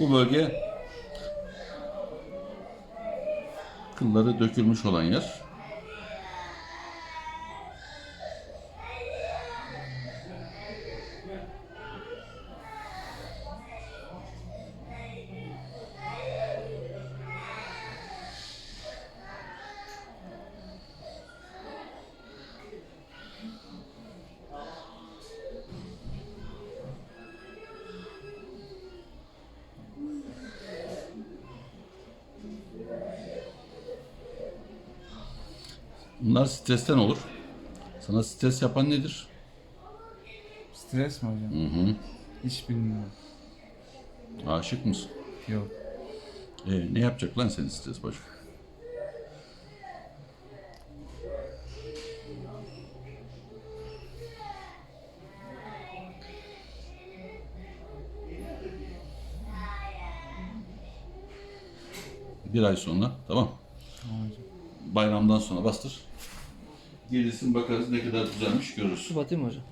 Bu bölge kılları dökülmüş olan yer. Bunlar stresten olur. Sana stres yapan nedir? Stres mi hocam? Hı hı. Hiç bilmiyorum. Aşık mısın? Yok. E, ne yapacak lan senin stres başka? Bir ay sonra tamam. Tamam hocam. Bayramdan sonra bastır. Gelirsin bakarız ne kadar düzelmiş görürüz. Su batayım mı hocam?